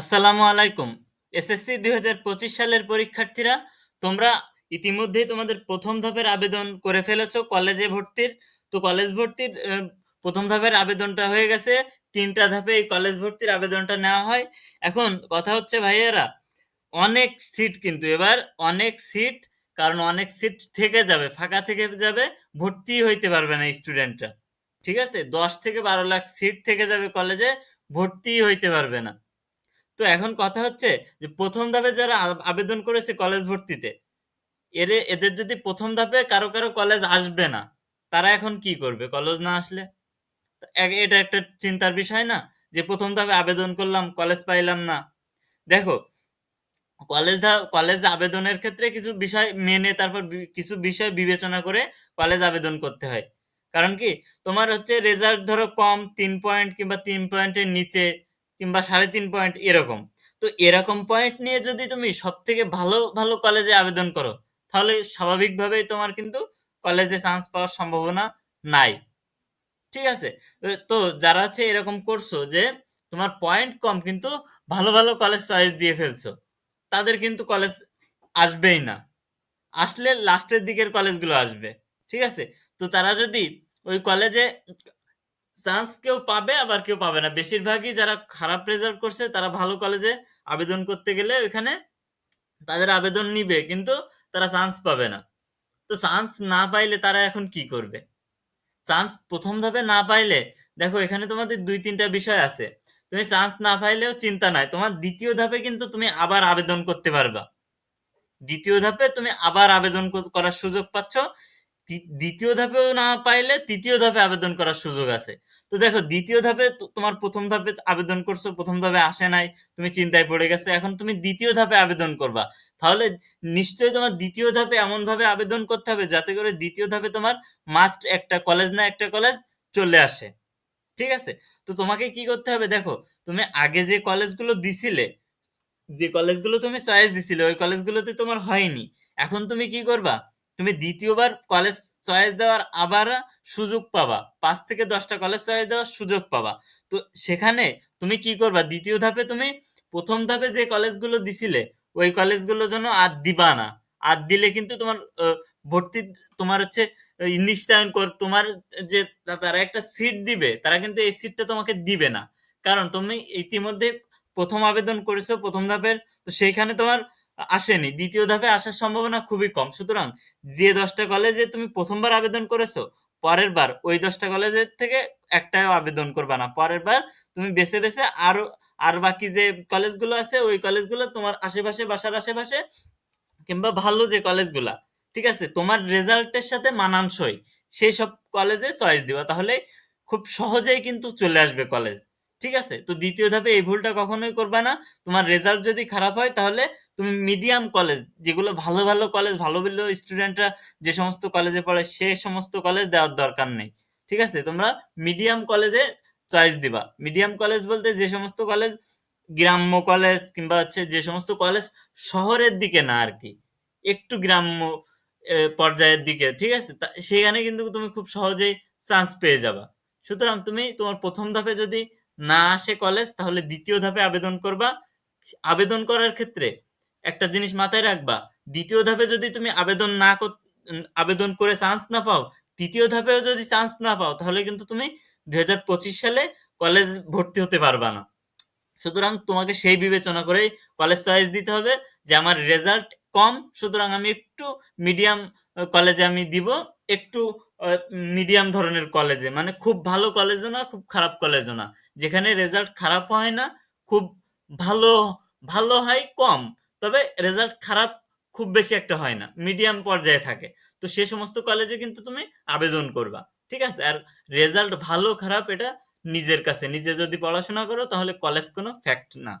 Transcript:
আসসালামু আলাইকুম। এসএসসি দুই হাজার পঁচিশ সালের পরীক্ষার্থীরা, তোমরা ইতিমধ্যেই তোমাদের প্রথম ধাপের আবেদন করে ফেলেছো কলেজে ভর্তির। তো কলেজ ভর্তির প্রথম ধাপের আবেদনটা হয়ে গেছে। তিনটা ধাপে এই কলেজ ভর্তির আবেদনটা নেওয়া হয়। এখন কথা হচ্ছে, ভাইয়েরা, অনেক সিট কিন্তু এবার অনেক সিট, কারণ অনেক সিট থেকে যাবে, ফাঁকা থেকে যাবে, ভর্তি হইতে পারবে না স্টুডেন্টরা। ঠিক আছে? দশ থেকে বারো লাখ সিট থেকে যাবে কলেজে, ভর্তি হইতে পারবে না। তো এখন কথা হচ্ছে যে প্রথম ধাপে যারা আবেদন করেছে কলেজ ভর্তিতে, এর, এদের যদি প্রথম ধাপে কারও কারও কলেজ আসবে না, তারা এখন কি করবে? কলেজ না আসলে? এটা একটা চিন্তার বিষয় না যে প্রথম ধাপে আবেদন করলাম কলেজ পাইলাম না। দেখো কলেজ কলেজ আবেদনের ক্ষেত্রে কিছু বিষয় মেনে, তারপর কিছু বিষয় বিবেচনা করে কলেজ আবেদন করতে হয়। কারণ কি? তোমার হচ্ছে রেজাল্ট ধরো কম, তিন পয়েন্ট কিংবা তিন পয়েন্টের নিচে কিংবা সাড়ে তিন পয়েন্ট এরকম। তো এরকম পয়েন্ট নিয়ে যদি তুমি সব থেকে ভালো ভালো কলেজে আবেদন করো, তাহলে স্বাভাবিকভাবেই তোমার কিন্তু কলেজে চান্স পাওয়ার সম্ভাবনা নাই। ঠিক আছে? তো যারা হচ্ছে এরকম করছ যে তোমার পয়েন্ট কম কিন্তু ভালো ভালো কলেজ চয়েস দিয়ে ফেলছো, তাদের কিন্তু কলেজ আসবেই না। আসলে লাস্টের দিকের কলেজগুলো আসবে। ঠিক আছে? তো তারা যদি ওই কলেজে চান্স কেউ পাবে, আবার কেউ পাবে না। বেশিরভাগই যারা খারাপ রেজাল্ট করছে, তারা ভালো কলেজে আবেদন করতে গেলে ওইখানে তাদের আবেদন নিবে, কিন্তু তারা চান্স পাবে না। তো চান্স না পাইলে তারা এখন কি করবে? চান্স প্রথম ধাপে না পাইলে, দেখো এখানে তোমাদের দুই, তিনটা বিষয় আছে। তুমি চান্স না পাইলেও চিন্তা নাই, তোমার দ্বিতীয় ধাপে কিন্তু তুমি আবার আবেদন করতে পারবা। দ্বিতীয় ধাপে তুমি আবার আবেদন করার সুযোগ পাচ্ছ। দ্বিতীয় ধাপেও না পাইলে তৃতীয় ধাপে আবেদন করার সুযোগ আছে। তো দেখো, দ্বিতীয় ধাপে তোমার প্রথম ধাপে আবেদন করছ, প্রথম ধাপে আসে নাই, তুমি চিন্তায় পড়ে গেছো, এখন তুমি দ্বিতীয় ধাপে আবেদন করবা। তাহলে নিশ্চয়ই তোমার দ্বিতীয় ধাপে এমন ভাবে আবেদন করতে হবে যাতে করে দ্বিতীয় ধাপে তোমার মাস্ট একটা কলেজ না একটা কলেজ চলে আসে। ঠিক আছে? তো তোমাকে কি করতে হবে দেখো, তুমি আগে যে কলেজগুলো দিছিলে, যে কলেজগুলো তুমি চয়েস দিছিলে, ওই কলেজগুলোতে তোমার হয়নি। এখন তুমি কি করবা, তুমি দ্বিতীয়বার কলেজ চয়েস দেওয়ার আবার সুযোগ পাবা। পাঁচ থেকে দশটা কলেজ চয়েস দেওয়ার সুযোগ পাবা। তো সেখানে তুমি কি করবা? দ্বিতীয় ধাপে তুমি প্রথম ধাপে যে কলেজগুলো দিছিলে, ওই কলেজগুলো যেন আর দিবা না। আর দিলে কিন্তু তোমার ভর্তি তোমার হচ্ছে নিশ্চয়ন কর তোমার যে তারা একটা সিট দিবে, তারা কিন্তু এই সিটটা তোমাকে দিবে না। কারণ তুমি ইতিমধ্যে প্রথম আবেদন করেছ, প্রথম ধাপের, তো সেইখানে তোমার আসেনি। দ্বিতীয় ধাপে আসার সম্ভাবনা খুবই কম। সুতরাং যে দশটা কলেজে তুমি প্রথমবার আবেদন করেছ, পরের বার ওই দশটা কলেজের থেকে একটাও আবেদন করবা না। পরের বার তুমি বেছে বেছে আরও, আর বাকি যে কলেজগুলো আছে, ওই কলেজগুলো তোমার আশেপাশে, বাসার আশেপাশে কিংবা ভালো যে কলেজগুলা ঠিক আছে? তোমার রেজাল্টের সাথে মানানসই। সেই সব কলেজে চয়েস দিবা। তাহলে খুব সহজেই কিন্তু চলে আসবে কলেজ ঠিক আছে? তো দ্বিতীয় ধাপে এই ভুলটা কখনোই করবা না। তোমার রেজাল্ট যদি খারাপ হয়, তাহলে তুমি মিডিয়াম কলেজ যেগুলো ভালো ভালো কলেজ ভালো ভালো স্টুডেন্টরা যে সমস্ত কলেজে পড়ে, সে সমস্ত কলেজ দেওয়ার দরকার নেই। ঠিক আছে? তোমরা মিডিয়াম কলেজে চয়েস দিবা। মিডিয়াম কলেজ বলতে যে সমস্ত কলেজ গ্রাম্য কলেজ কিংবা হচ্ছে যে সমস্ত কলেজ শহরের দিকে না আর কি, একটু গ্রাম্য পর্যায়ের দিকে, ঠিক আছে? সেখানে কিন্তু তুমি খুব সহজেই চান্স পেয়ে যাবা। সুতরাং তুমি তোমার প্রথম ধাপে যদি না আসে কলেজ তাহলে দ্বিতীয় ধাপে আবেদন করবা। আবেদন করার ক্ষেত্রে একটা জিনিস মাথায় রাখবা, দ্বিতীয় ধাপে যদি তুমি আবেদন না আবেদন করে চান্স না পাও, তৃতীয় ধাপেও যদি চান্স না পাও, তাহলে কিন্তু তুমি দুই হাজার পঁচিশ সালে কলেজ ভর্তি হতে পারবা না। সুতরাং তোমাকে সেই বিবেচনা করেই কলেজ চয়েস দিতে হবে যে আমার রেজাল্ট কম, সুতরাং আমি একটু মিডিয়াম কলেজে আমি দিব, একটু মিডিয়াম ধরনের কলেজে মানে খুব ভালো কলেজও না, খুব খারাপ কলেজও না। যেখানে রেজাল্ট খারাপ হয় না, খুব ভালো ভালো হয় কম। তবে রেজাল্ট খারাপ খুব বেশি একটা হয় না। মিডিয়াম পর্যায়ে থাকে। তো সে সমস্ত কলেজে কিন্তু তুমি আবেদন করবা। ঠিক আছে? আর রেজাল্ট ভালো খারাপ এটা নিজের কাছে। নিজে যদি পড়াশোনা করো তাহলে কলেজ কোনো ফ্যাক্ট না।